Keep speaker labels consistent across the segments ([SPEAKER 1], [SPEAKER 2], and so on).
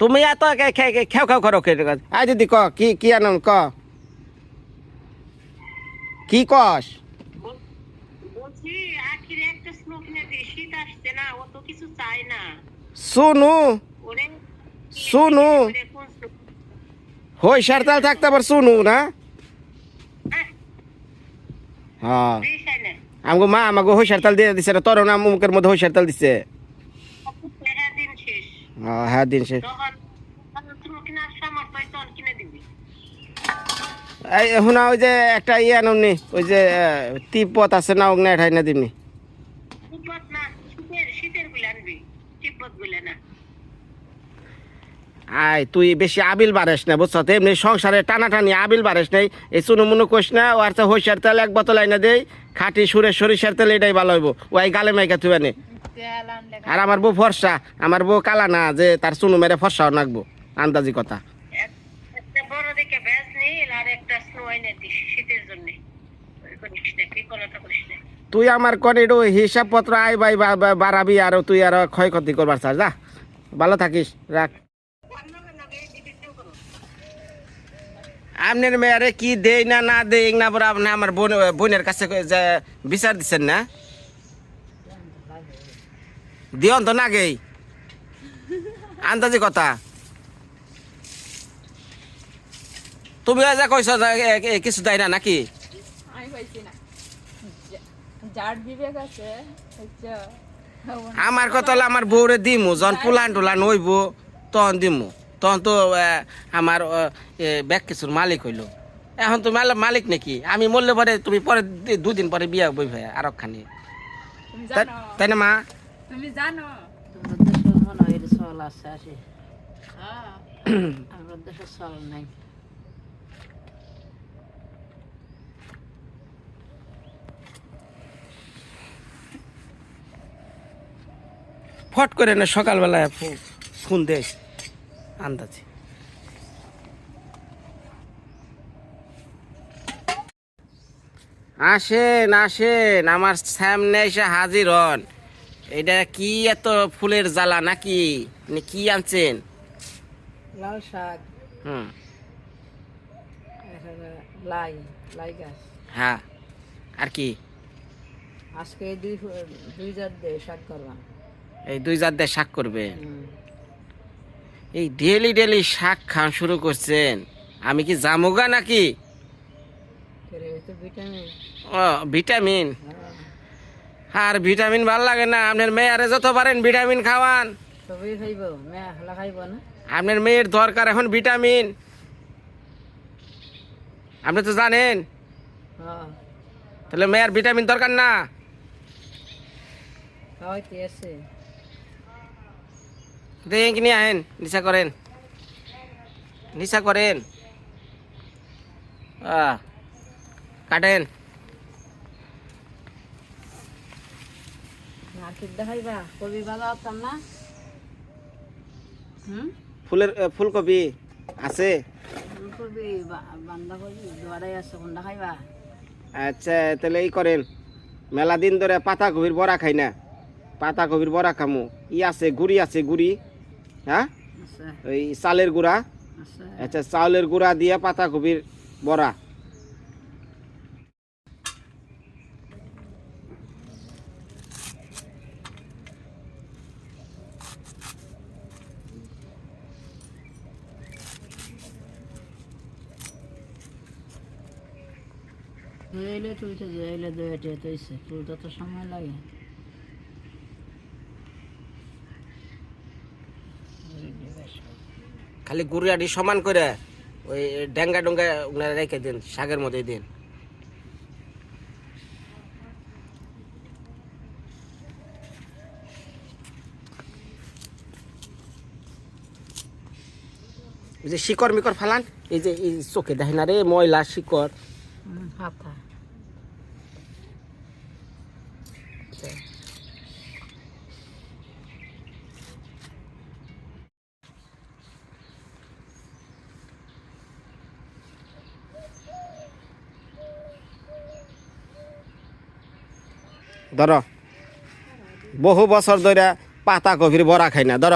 [SPEAKER 1] তুমি এত খে- খে- খে- খেও খেও করো আই দিদি ক কি কি আনন্দ ক? কি কস? শুনু শুনু? হই সারতাল থাকতে আবার শুনু না?
[SPEAKER 2] হ্যাঁ,
[SPEAKER 1] হ্যাঁ। আমাকে মা আমাকে হই সারতাল দিয়ে দিছে তোর না মুখের মধ্যে হই সারতাল দিছে
[SPEAKER 2] হ্যাঁ, দিন শেষ
[SPEAKER 1] হ্যাঁ হ্যাঁ দিন সে
[SPEAKER 2] তখন তখন স্নো কেনার সামর্থ্য হয় দিবি
[SPEAKER 1] এই শুনা ওই যে একটা ইয়ে ওই যে তিব্বত আছে না ওগুলো এঠাই না? দিমনি আয় তুই বেশি আবিল বাড়াস না বুঝছ? তো এমনি সংসারে টানাটানি আবিল বাড়াস নাই এই চুনো মুনো কোষ না ও আর হইসার তেল এক বোতল আইনা দেই খাটি সুরে সরিষার তেল এটাই ভালো হইব ওই গালে মাইকা তুই আনে আর আমার বউ ফর্সা আমার বউ কালা না যে তার চুনো মেরে ফর্সাও নাকবো আন্দাজি কথা। তুই আমার কনে হিসাব পত্র আই বাই বাড়াবি আর তুই আর ক্ষয়ক্ষতি করবার চাস যা। ভালো থাকিস রাখ। আপনার মেয়ারে কি দেই না না দেই না বলে আপনি আমার বোন বোনের কাছে যে বিচার দিচ্ছেন না? দিয়ন তো না গেই আন্দাজি কথা। তুমি যা কইছ কিছু দেয় না নাকি? আমার কথা হলো আমার বউরে দিমু যখন পুলান টুলান হইব তখন দিমু। তখন তো আমার ব্যাগ কিছুর মালিক হইল। এখন তুমি মালিক নাকি? আমি মরলে পরে তুমি পরে দুদিন পরে বিয়া বই ভাই আর খানি।
[SPEAKER 3] তুমি
[SPEAKER 1] তাই
[SPEAKER 3] জানো।
[SPEAKER 1] তাই না মা?
[SPEAKER 3] তুমি জানো?
[SPEAKER 4] দেশে মনে হয় চল আছে আসে। দেশে চল নাই।
[SPEAKER 1] ফট করে না সকালবেলায় ফোন দেস আন্দাজে। আসেন আসেন আমার সামনে এসে হাজির হন। এটা কি এত ফুলের জ্বালা নাকি? কি আনছেন?
[SPEAKER 4] লাল শাক।
[SPEAKER 1] হুম।
[SPEAKER 4] লাই লাই গাছ।
[SPEAKER 1] হ্যাঁ। আর কি?
[SPEAKER 4] আজকে দুই দুই জাত দিয়ে শাক করলাম
[SPEAKER 1] এই দুই জাত দিয়ে শাক করবে এই ডেলি ডেলি শাক খাওয়া শুরু করছেন। আমি কি জামুগা নাকি?
[SPEAKER 4] ভিটামিন।
[SPEAKER 1] ও ভিটামিন।
[SPEAKER 4] হ্যাঁ।
[SPEAKER 1] আর ভিটামিন ভালো লাগে না। আপনার মেয়ারে যত পারেন ভিটামিন খাওয়ান।
[SPEAKER 4] সবই খাইব মেয়া হালা খাইব না।
[SPEAKER 1] আপনার মেয়ের দরকার এখন ভিটামিন। আপনি তো জানেন।
[SPEAKER 4] হ্যাঁ।
[SPEAKER 1] তাহলে মেয়ের ভিটামিন দরকার না?
[SPEAKER 4] খাওয়াইতে আছে।
[SPEAKER 1] দেখেন কি নিয়ে আহেন নিশা করেন। নিশা করেন। কাটেন।
[SPEAKER 4] মার্কেট দেখাইবা। কবি ভালো হতাম না? হুম?
[SPEAKER 1] ফুলের ফুলকপি আছে?
[SPEAKER 4] ফুলকপি বান্ধাকপি দুয়ারাই আছে কোনটা খাইবা
[SPEAKER 1] আচ্ছা তাহলে এই করেন। মেলা দিন ধরে পাতা কবির বড়া খাই না। পাতা কবির বড়া খামু। ই আছে গুড়ি আছে গুড়ি। হ্যাঁ? ওই চালের গুঁড়া। আচ্ছা চাউলের গুঁড়া দিয়ে পাতা কবির বড়া
[SPEAKER 4] ধুইলে তুলতে ধুয়েটে তৈছে তুলতে তো সময় লাগে।
[SPEAKER 1] খালি গুড়িয়াটি সমান করে ওই ডেঙ্গা ডঙ্গা ওগুলা রেখে দিন শাকের মধ্যে দিন। যে শিকড় মিকর ফালান এই যে এই চোখে দেখে না রে ময়লা শিকড়। ধর। বহু বছর ধরে পাতা কফির বড়া খাই না ধর।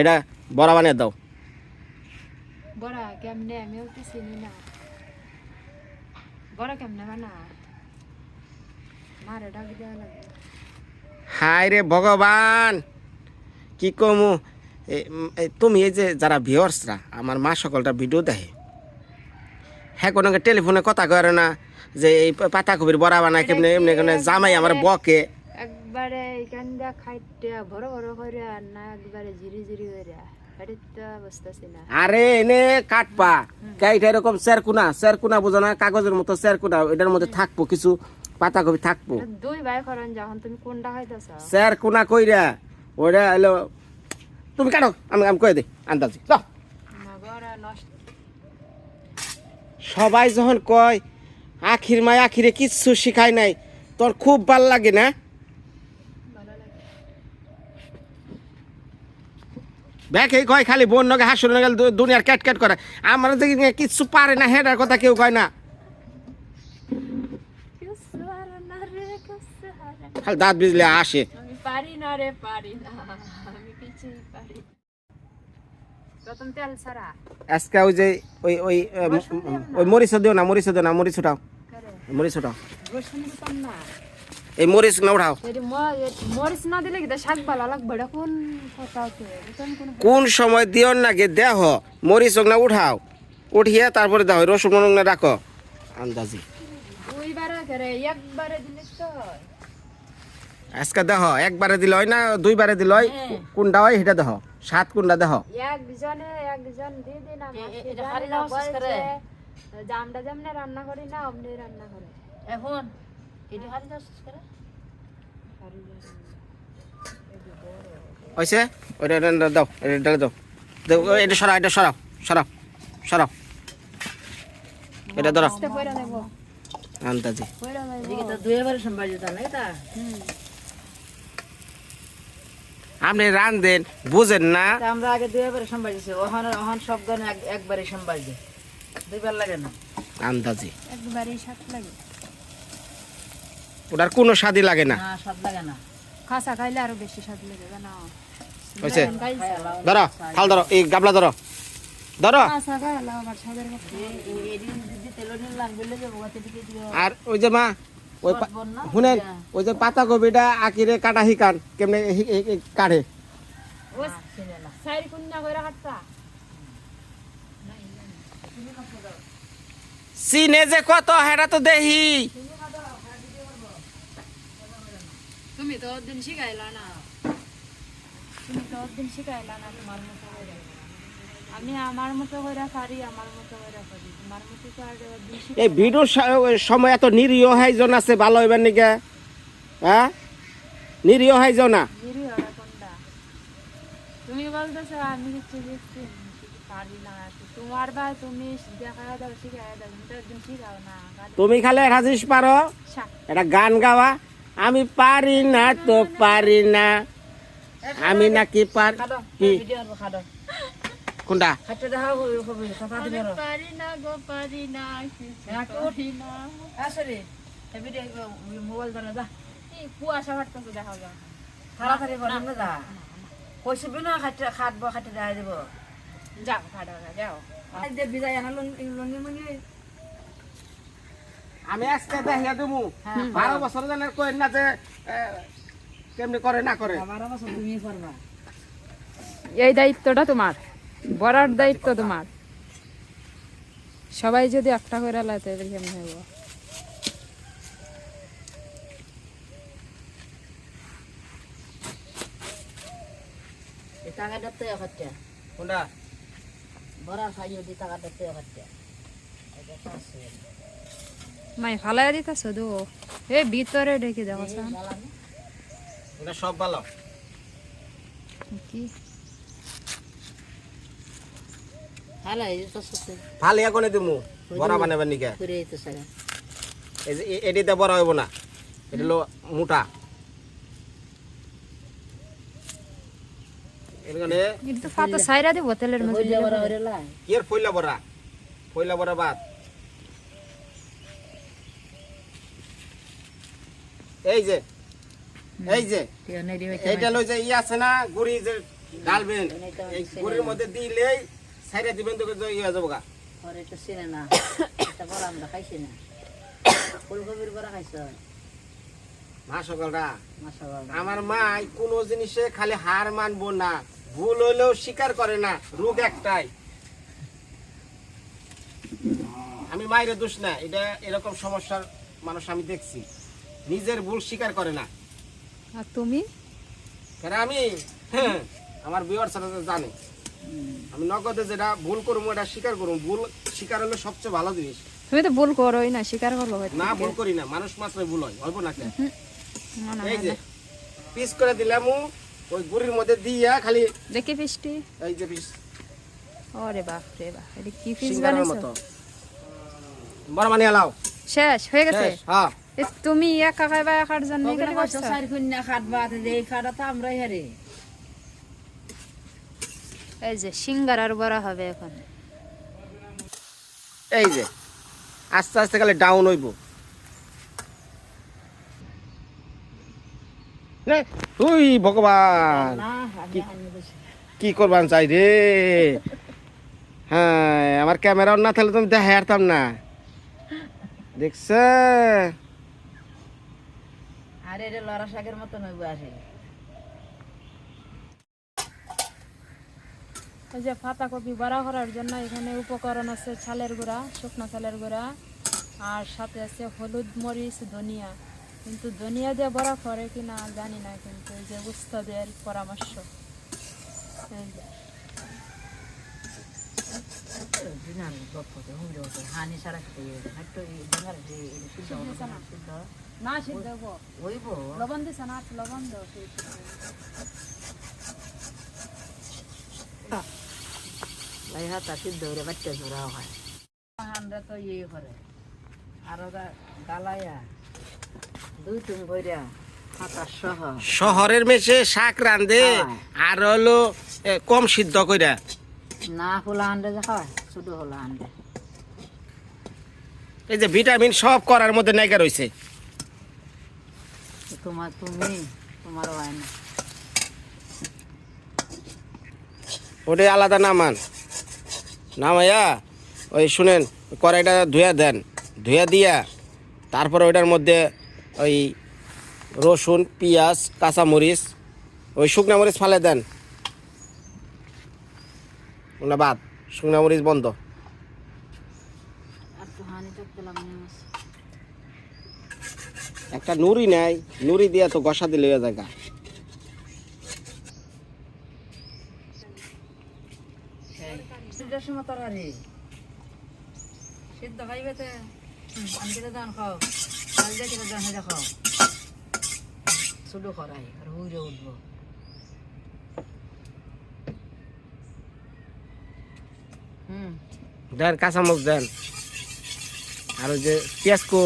[SPEAKER 1] এটা বড়া বানিয়ে দাও।
[SPEAKER 3] কেমনে? আমিও তো চিনি না। বড় কেমনে বানা মারে ডাক দেওয়া লাগে।
[SPEAKER 1] হাই রে ভগবান! কি কমু? তুমি এই যে যারা ভিওর্সরা আমার মা সকলটা ভিডিও দেখে। হ্যাঁ কোনো টেলিফোনে কথা করে না যে এই পাতা পাতাকপির বড়া বানায় কেমনে এমনি কেমনে জামাই আমার বকে।
[SPEAKER 3] একবারে এখান দিয়ে খাইতে বড় বড় করে না একবারে জিরি জিরি করে না।
[SPEAKER 1] আরে এনে কাটপা। কাইটা এরকম চেরকুনা চেরকুনা বোঝো না কাগজের মতো চেরকুনা এটার মধ্যে থাকব কিছু পাতাকপি থাকব।
[SPEAKER 3] দুই ভাই করেন যখন তুমি কোনটা খাইতেছ?
[SPEAKER 1] চেরকুনা কইরা ওটা হলো তুমি কাটো আমি আমি কয়ে দিই আন্দাজি সবাই যখন কয় আখির মায় আখিরে কিচ্ছু শিখায় নাই তোর খুব ভালো লাগে না? ব্যাক এই কয় খালি বোন নগে হাসুর নগে দুনিয়ার ক্যাট ক্যাট করে। আমার দেখি কিচ্ছু পারে না হেডার কথা কেউ কয় না। খালি দাঁত বিজলে আসে।
[SPEAKER 3] পারি না রে পারি না আমি কিছুই পারি না। প্রথম তেল ছাড়া
[SPEAKER 1] আজকে ওই যে ওই ওই ওই মরিচ দিও না মরিচ দিও না মরিচ উঠাও মরিচ উঠাও এই মরিচ না উঠাও
[SPEAKER 3] এটি ম- এ- মরিচ না দিলে শাক ভালো লাগবে কোন কোন
[SPEAKER 1] সময় দিও না গে দেহ মরিচ না উঠাও। উঠিয়ে তারপরে দাও রসুন না রাখো আন্দাজি।
[SPEAKER 3] একবারে দিলে তো।
[SPEAKER 1] আজকে দেহ একবারে দিল হয় না দুইবারে দিল হয়। কোনটা হয় সেটা দেহ সাত কোনটা দেহ?
[SPEAKER 3] যেমনে রান্না করি না অমনি রান্না করে।
[SPEAKER 4] এখন? এটি হারি দাও শেষ করে
[SPEAKER 1] হয়েছে ওইটা এটা এটা দাও এটা এটা দাও। দাও, এটা সরাও এটা সরাও সরাও সরাও। এটা ধরো।
[SPEAKER 3] আস্তে কইরা নেব।
[SPEAKER 1] আন্দাজি।
[SPEAKER 4] দুই এবারে না এটা
[SPEAKER 1] আপনি রান দেন বুঝেন না।
[SPEAKER 4] আমরা আগে দুই এবারে সম্ভার ওখানে ওখান সব গানে এক- একবারে সম্ভার দিই দুইবার লাগে না।
[SPEAKER 1] আন্দাজি।
[SPEAKER 3] একবারে সাত লাগে।
[SPEAKER 1] ওটার কোনো স্বাদই লাগে না।
[SPEAKER 4] না সব লাগে না।
[SPEAKER 3] খাসা খাইলে আরও বেশি স্বাদ লাগে জানো?
[SPEAKER 1] হয়েছে? ধরো খাল ধরো এই গাবলা ধরো। ধরো। আর ওই যে মা ওই শুনেন ওই যে পাতা কপিটা আকিরে কাটা শিকান কেমনে কাটে।
[SPEAKER 4] চিনে
[SPEAKER 1] যে কত হেরা তো দেহি।
[SPEAKER 3] তুমি তো দিন শিখাইলা না। তুমি তো দিন শিখাইলা না তোমার আমি আমার মতো করে পারি আমার মতো করে পারি। তোমার মতো তো আর দিন
[SPEAKER 1] এই ভিডিওর সময় এত নিরীহ হাইজন আছে ভালো হইবার নিকে? হ্যাঁ? নিরীহ হাইজন না?
[SPEAKER 3] শিখাই কোনটা? তুমি বলতেছো আমি কিছু কিছু পারি না। তোমার ভাই তুমি দেখা দাও শিখাই দাও তুমি তো একদিন শিখাও না।
[SPEAKER 1] তুমি খালি রাজিস পারো একটা গান গাওয়া। আমি পারি না তো পারি না। আমি নাকি পার কি? কোনটা
[SPEAKER 3] আমি
[SPEAKER 4] হ্যাঁ, কি
[SPEAKER 3] পারি না
[SPEAKER 4] আসলে এই ভিডিও মোবাইল ধরে যা।
[SPEAKER 3] এই কুয়াশা ফাটতেছে দেখা যায়
[SPEAKER 4] তাড়াতাড়ি করে না যা। কইছে বিনা খাইতে খাটবো খাইতে দেখাই দিব?
[SPEAKER 3] যাও খাড়া যাও।
[SPEAKER 4] যে বিদায় আনা লঙ্গি মঙ্গি
[SPEAKER 1] আমি আজকে দেখিয়া দেবো
[SPEAKER 4] হ্যাঁ।
[SPEAKER 1] বারো বছর জানে কই না যে কেমনি করে না করে।
[SPEAKER 4] আমার বছর তুমি করবা।
[SPEAKER 3] এই দায়িত্বটা তোমার। বড়ার দায়িত্ব তোমার। সবাই যদি একটা করে লাইতে এবার কেমন হইব?
[SPEAKER 4] এই টাকা দত্তে খাইতে
[SPEAKER 1] কোনটা?
[SPEAKER 4] বড় খাইও দি টাকা। দত্তে খাইতে
[SPEAKER 3] মাই ফালাই দিতেছ দো এ ভিতরে ঢেকে
[SPEAKER 4] জ্বালানি।
[SPEAKER 1] এটা সব ভালো।
[SPEAKER 3] কি?
[SPEAKER 1] ভালো এখনে দিমু বড়া বানাবার নিকে। এটিতে বড় হইব না এটা হলো মোটা। এখানে
[SPEAKER 3] এটা তো ফাটা সাইরা দিব তেলের মধ্যে
[SPEAKER 4] হইলে বড় হইলে লাই।
[SPEAKER 1] কি এর ফইলা বড়া? ফইলা বড়া বাদ। এই যে এই যে এইটা লই যে ই আছে না গুড়ি যে ডালবেন এই গুড়ির মধ্যে দিলেই সাইডে দিবেন তো ইয়ে হয়ে যাব গা।
[SPEAKER 4] চিনে না। এটা বড় আমরা খাইছি না। ফুলকপির বড়া খাইছ?
[SPEAKER 1] মা আমার মা কোনো জিনিসে খালি হার মানবো না ভুল হইলেও স্বীকার করে না রোগ একটাই। আমি মায়ের দোষ না এটা এরকম সমস্যার মানুষ আমি দেখছি। নিজের ভুল স্বীকার করে না।
[SPEAKER 3] আর তুমি?
[SPEAKER 1] কেন আমি? হ্যাঁ, আমার বিয়ার সাথে জানে। আমি নগদে যেটা ভুল করব এটা স্বীকার করব। ভুল স্বীকার হলে সবচেয়ে ভালো জিনিস।
[SPEAKER 3] তুমি তো ভুল করোই না স্বীকার করল হয়তো
[SPEAKER 1] না ভুল করি না। মানুষ মাত্রই ভুল হয় অল্প না
[SPEAKER 3] না, না,
[SPEAKER 1] এই যে পিস করে দিলাম ওই গুড়ির মধ্যে দিয়া খালি
[SPEAKER 3] দেখি ফিসটি
[SPEAKER 1] এই যে পিস।
[SPEAKER 3] ওরে বাপ রে বাপ এটা কি
[SPEAKER 1] সিঙ্গারার
[SPEAKER 3] বানাইছো
[SPEAKER 1] বড় মানে এলাও।
[SPEAKER 3] শেষ হয়ে গেছে?
[SPEAKER 1] হ্যাঁ।
[SPEAKER 3] তুমি একা খাইবা একার জন্য
[SPEAKER 4] ওখানে কষ্ট চার খুন্না খাটবা এই খাটা তো আমরাই হারে।
[SPEAKER 3] এই যে সিঙ্গারার বড়া হবে এখন।
[SPEAKER 1] এই যে আস্তে আস্তে খালি ডাউন হইব। তুই ভগবান কি করবান চাই রে? হ্যাঁ আমার ক্যামেরা না থাকলে তুমি দেখা হারতাম না। দেখছ?
[SPEAKER 4] আরে এটা লড়া শাকের মতো নইব আসে
[SPEAKER 3] এই যে পাতাকপি বড়া করার জন্য এখানে উপকরণ আছে ছালের গুঁড়া শুকনো ছালের গুঁড়া আর সাথে আছে হলুদ মরিচ ধনিয়া। কিন্তু ধনিয়া দিয়ে বড়া করে কিনা জানি না কিন্তু এই যে উস্তাদের পরামর্শ।
[SPEAKER 4] না,
[SPEAKER 3] সিদ্ধ লবণ দিছে না লবণ দাও
[SPEAKER 4] হাতা সিদ্ধ হইলে বাচ্চা হয়। আমরা তো ইয়ে করে আর ওরা গালাইয়া দুই
[SPEAKER 1] শহরের মেশে শাক রান্ধে
[SPEAKER 4] হ্যাঁ।
[SPEAKER 1] আর হলো কম সিদ্ধ কইরা।
[SPEAKER 4] না ফুলা আন্ডে যে খাওয়ায় শুধু হলো
[SPEAKER 1] এই যে ভিটামিন সব করার মধ্যে নাইকা রয়েছে
[SPEAKER 4] তোমার তুমি তোমারও হয় না।
[SPEAKER 1] ওটাই আলাদা নামান নামাইয়া ওই শুনেন, কড়াইটা ধুয়া দেন, ধুয়া দিয়া তারপর ওইটার মধ্যে ওই রসুন, পেঁয়াজ, কাঁচামরিচ, ওই শুকনা মরিচ ফালে দেন। না বাদ, শুকনা মরিচ বন্ধ। একটা নুরি নাই নুরি দিয়া তো গসা দিলে জায়গা
[SPEAKER 4] তরকারি সিদ্ধ খাইবে তো আমি কেটে দান খাও। দিয়ে কেটে হেঁটে খাও। শুধু করাই আর হুইরে উঠবো।
[SPEAKER 1] দেন কাঁচামরিচ দেন। আর যে পেঁয়াজ কো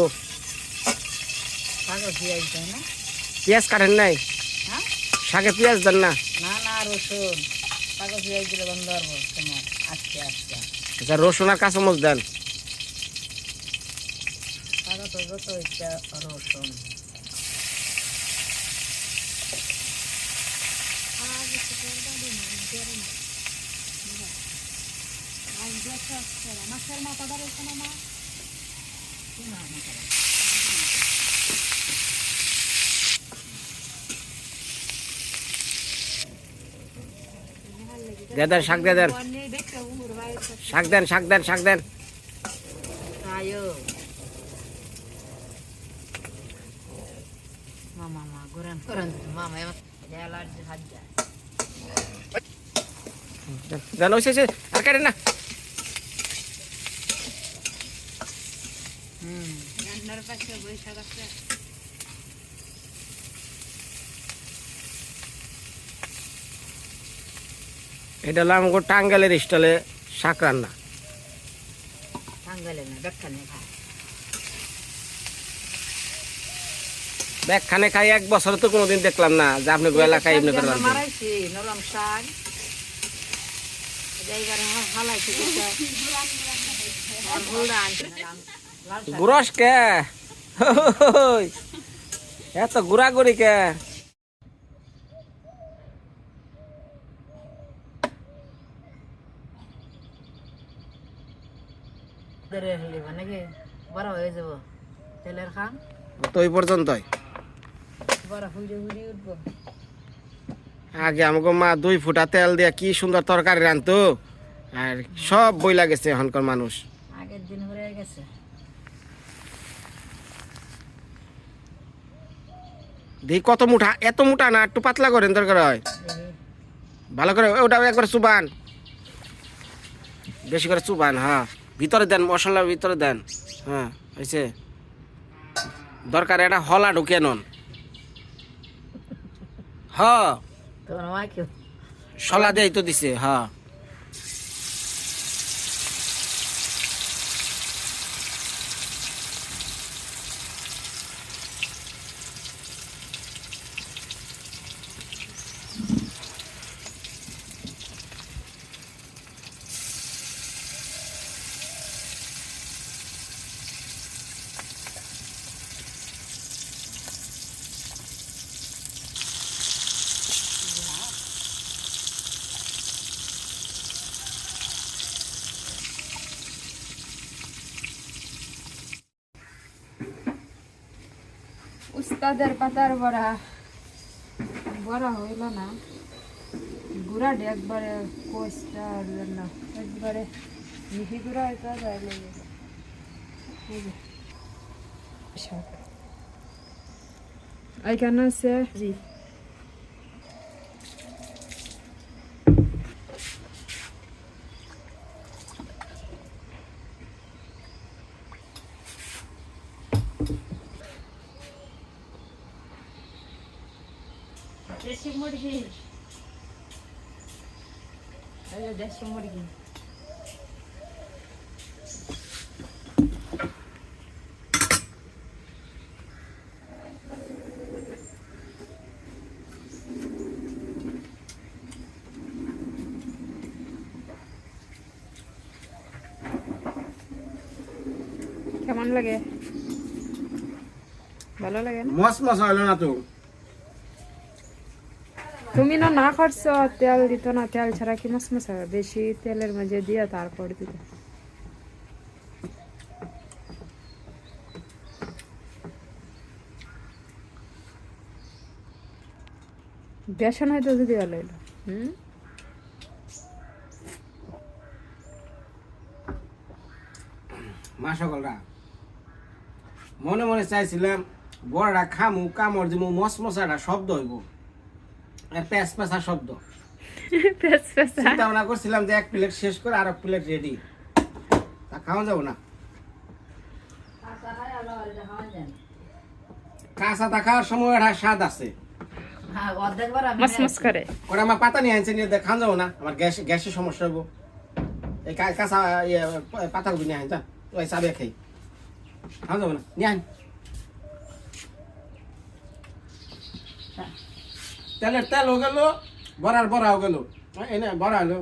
[SPEAKER 1] পেঁয়াজ কাটেন নাই?
[SPEAKER 4] হ্যাঁ?
[SPEAKER 1] শাকে পেঁয়াজ দেন না?
[SPEAKER 4] না না রসুন। কাগজ তোমার আজকে আজকে।
[SPEAKER 1] আচ্ছা রসুন আর কাঁচামরিচ দেন।
[SPEAKER 4] কাগজ যত ইচ্ছা রসুন।
[SPEAKER 3] মাছের মাথা দাঁড়িয়েছে না। মা
[SPEAKER 1] দিয়ে দেন শাক
[SPEAKER 3] ভাই
[SPEAKER 1] শাক দেন শাক দেন শাক দেন। ওই শেষে আর কাটেন না।
[SPEAKER 4] হুম
[SPEAKER 3] রান্নার পাশে বৈশাখ আছে।
[SPEAKER 1] এটা হলো আমাকে টাঙ্গালের স্টলে শাক রান্না। ব্যাগখানে খাই এক বছর তো কোনোদিন দেখলাম না যে আপনি এলাকায় এমনি করে
[SPEAKER 4] নরম শাক।
[SPEAKER 1] গুরস কে? এত গুড়াগুড়ি কে?
[SPEAKER 4] ধরে ফেলিব নাকি বড় হয়ে যাব। তেলের খাম।
[SPEAKER 1] তো ওই পর্যন্তই।
[SPEAKER 4] বড় ফুড়ে ফুড়ে উঠবো।
[SPEAKER 1] আগে আমাকে মা দুই ফুটা তেল দিয়ে কি সুন্দর তরকারি রানতো আর সব বই লাগেছে এখনকার মানুষ।
[SPEAKER 4] আগের দিন হয়ে গেছে।
[SPEAKER 1] দেখি কত মুঠা এত মুঠা না একটু পাতলা করেন দরকার হয়। ভালো করে ওটা একবার চুবান। বেশি করে চুবান হ্যাঁ। ভিতরে দেন মশলার ভিতরে দেন। হ্যাঁ হয়েছে দরকার এটা হলা ঢুকে নন। হলা দেয় তো দিছে হ্যাঁ।
[SPEAKER 3] উস্তাদের পাতার বড়া বড়া হইল না গুড়াটা একবারে কোচটা না, একবারে মিহি গুঁড়া যে। শাক। এখানে জি
[SPEAKER 4] দেশি মুরগি এই যে দেশি মুরগি
[SPEAKER 3] কেমন লাগে? ভালো লাগে না?
[SPEAKER 1] মস মস হইল না
[SPEAKER 3] তুমি না না করছ তেল দিত না, তেল ছাড়া কি মাছ মাছ বেশি তেলের মাঝে দিয়ে তারপর দিত। বেসন হয়তো যদি ভালো হইল হুম?
[SPEAKER 1] মা সকলরা, মনে মনে চাইছিলাম বড়টা খামু, কামড় দিমু মস মশাটা শব্দ হইব। আর প্যাঁচ প্যাঁচা শব্দ।
[SPEAKER 3] পেঁচ পেঁচা
[SPEAKER 1] চিন্তা ভাবনা করছিলাম যে এক প্লেট শেষ করে আর এক প্লেট রেডি তা খাওয়া যাব না? কাঁচা তা খাওয়ার সময় একটা স্বাদ আছে।
[SPEAKER 4] হ্যাঁ
[SPEAKER 3] করে।
[SPEAKER 1] ওরা আমার পাতা নিয়ে আনছে নিয়ে খাওয়া যাব না। আমার গ্যাস গ্যাসের সমস্যা হইব। এই কাঁচা ইয়ে পাতাগুলো নিয়ে আন যা। ওই চাবে খাই। খাওয়া যাব না? নিয়ে আন তেলের তেল হয়ে গেল বড়ার বড়া হয়ে গেল। এনে বড়া হলো।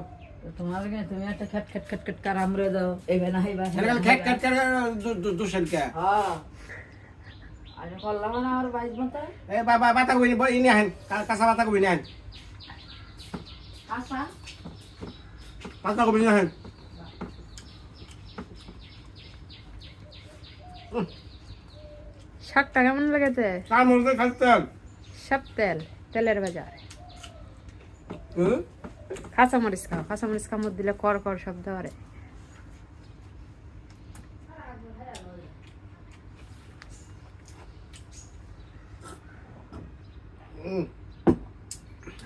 [SPEAKER 4] তোমার কি তুমি একটা খেট খেট খেট খেট কার আমরে দাও এইবে না হইবা
[SPEAKER 1] খেট খেট খেট খেট কে
[SPEAKER 4] হ্যাঁ। আরে করলাম না আর বাইশ মতো
[SPEAKER 1] এ বাবা বাতা কই বই ইনি আহেন কাঁচা আহেন। আহেন।
[SPEAKER 3] শাকটা কেমন লাগেছে?
[SPEAKER 1] তার মধ্যে খাইতে
[SPEAKER 3] সব তেল। তেলের বাজার।
[SPEAKER 1] হুম?
[SPEAKER 3] কাঁচামরিচ খাও কাঁচামরিচ কামড় দিলে কর কর শব্দ করে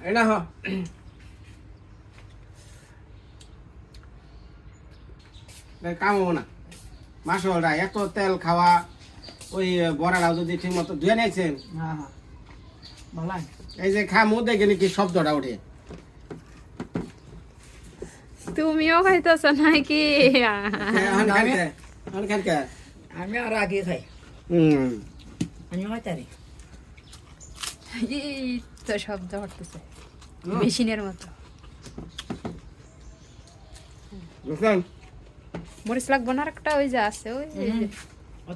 [SPEAKER 1] এটা হ কাম না। মাস ওরা এত তেল খাওয়া ওই বড়াটাও যদি ঠিক মতো ধুয়ে নিয়েছেন।
[SPEAKER 4] হ্যাঁ হ্যাঁ। ভালো
[SPEAKER 1] এই যে খামু দেখে নাকি শব্দটা ওঠে।
[SPEAKER 3] তুমিও খাইতেছ নাকি?
[SPEAKER 4] আমি আর আগে খাই।
[SPEAKER 1] হুম
[SPEAKER 4] আমি খাইতারি
[SPEAKER 3] এই তো শব্দ করতেছে মেশিনের মতো।
[SPEAKER 1] বুঝলেন
[SPEAKER 3] মরিচ লাগবো না একটা? ওই যে আছে ওই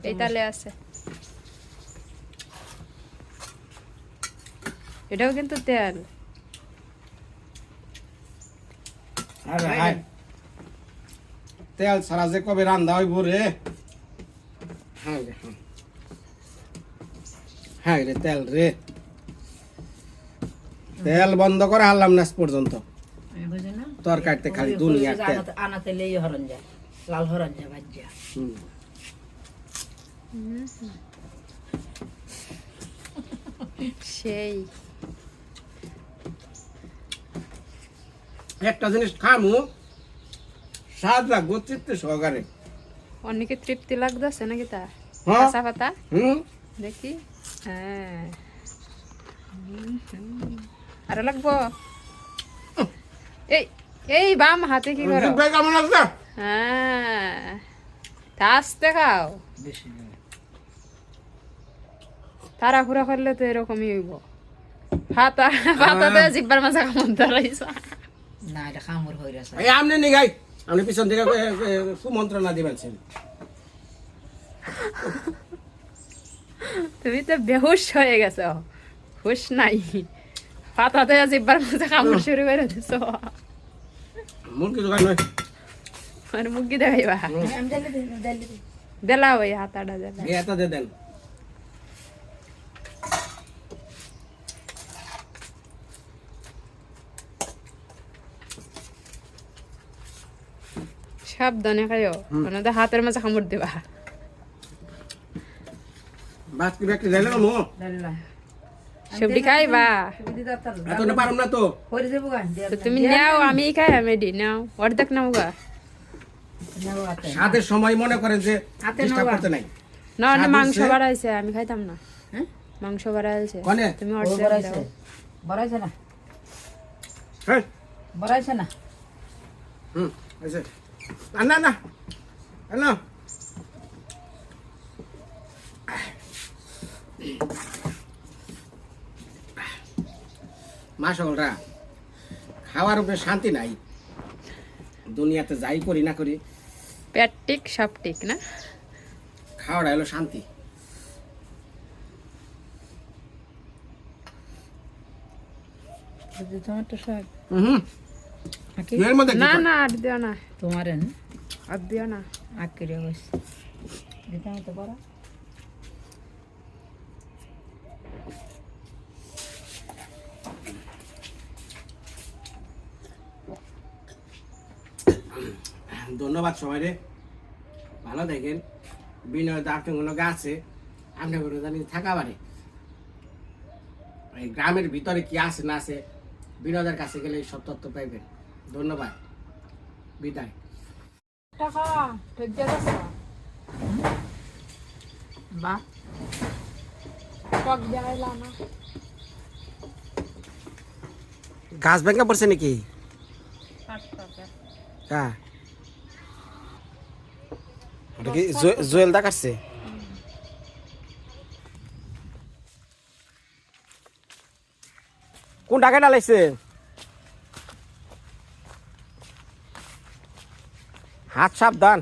[SPEAKER 3] এই তালে আছে। এটাও কিন্তু তেল।
[SPEAKER 1] তেল ছাড়া যে কবে রান্দা হইব রে? হ্যাঁ রে তেল রে। তেল বন্ধ করে হারলাম না পর্যন্ত। তরকারিতে খালি দুনিয়ার তেল।
[SPEAKER 4] আনাতে লেই হরণ যায় লাল হরণ যায় ভাজ্যা
[SPEAKER 1] হুম।
[SPEAKER 3] সেই।
[SPEAKER 1] একটা জিনিস খামু স্বাদ লাগবো তৃপ্তি সহকারে।
[SPEAKER 3] অনেকে তৃপ্তি লাগতেছে নাকি তা?
[SPEAKER 1] হ্যাঁ।
[SPEAKER 3] কাঁচা পাতা?
[SPEAKER 1] হুম।
[SPEAKER 3] দেখি। হ্যাঁ। আরও লাগবো? এই এই বাম হাতে কি করো?
[SPEAKER 1] ভাই কেমন আছে?
[SPEAKER 3] হ্যাঁ। তা আস্তে খাও। তাড়াহুড়া করলে তো এরকমই হইব। ফাতা ফাতাতে জিব্বার মাঝে কামন ধরাইছ।
[SPEAKER 4] না এটা খামর হয়ে গেছে।
[SPEAKER 1] এই আমনে নি গাই পিছন থেকে কুমন্ত্রণা দিবেন ছেলে
[SPEAKER 3] তুমি তো বেহুশ হয়ে গেছো। হুশ নাই। ফাতাতে জিব্বার মাঝে কামড় শুরু করে দিছো।
[SPEAKER 1] মুরগি দোকান নয়।
[SPEAKER 3] আর মুগি দেখাইবা।
[SPEAKER 4] আমি ডালি দিই ডালি দিই।
[SPEAKER 3] দেলা ওই হাতাটা দেলা
[SPEAKER 1] দেন।
[SPEAKER 3] সাবধানে খাইও মানে হাতের মাঝে কামড় দিবা।
[SPEAKER 1] বাস কি ব্যক্তি যাইলে মো
[SPEAKER 3] সবজি খাইবা
[SPEAKER 4] দিদি দাও তার
[SPEAKER 1] এত না পারুম না তো।
[SPEAKER 4] করে দেবো গান দিয়ে
[SPEAKER 3] তো তুমি নাও আমি খাই আমি দি নাও। অর্ধেক নাও গা।
[SPEAKER 4] নেব
[SPEAKER 1] সময় মনে করেন যে
[SPEAKER 4] হাতে
[SPEAKER 1] করতে নাই।
[SPEAKER 3] না না মাংস? বাড়াইছে আমি খাইতাম না।
[SPEAKER 4] হ্যাঁ?
[SPEAKER 3] মাংস বাড়াইছে। তুমি অর্ধেক
[SPEAKER 4] বড়াইছে না?
[SPEAKER 1] হ্যাঁ।
[SPEAKER 4] বড়াইছে না?
[SPEAKER 1] হুম আছে। না না না মা সকলরা খাওয়ার উপরে শান্তি নাই। দুনিয়াতে যাই করি না করি।
[SPEAKER 3] পেট টিক সব ঠিক না?
[SPEAKER 1] খাওয়াটা হলো শান্তি।
[SPEAKER 4] তো সব
[SPEAKER 1] হুম। এর মধ্যে
[SPEAKER 3] না না আর দিও না।
[SPEAKER 4] তোমার
[SPEAKER 3] আর দিও না।
[SPEAKER 4] আঁকি রে বস? তো বড়
[SPEAKER 1] ধন্যবাদ সবাই রে। ভালো দেখেন। বিনয় দার্টগুলো গাছে আপনার জানি থাকা পারে এই গ্রামের ভিতরে কি আছে না আছে বিনোদের কাছে গেলে এই সব তথ্য পাইবেন। ধন্যবাদ। বিদায়।
[SPEAKER 4] বা।
[SPEAKER 3] না।
[SPEAKER 1] গাছ ভেঙে পড়ছে নাকি? হ্যাঁ। জুয়েল দা কাটছে? কোন টাকা ডালাইছে হাত সাবধান।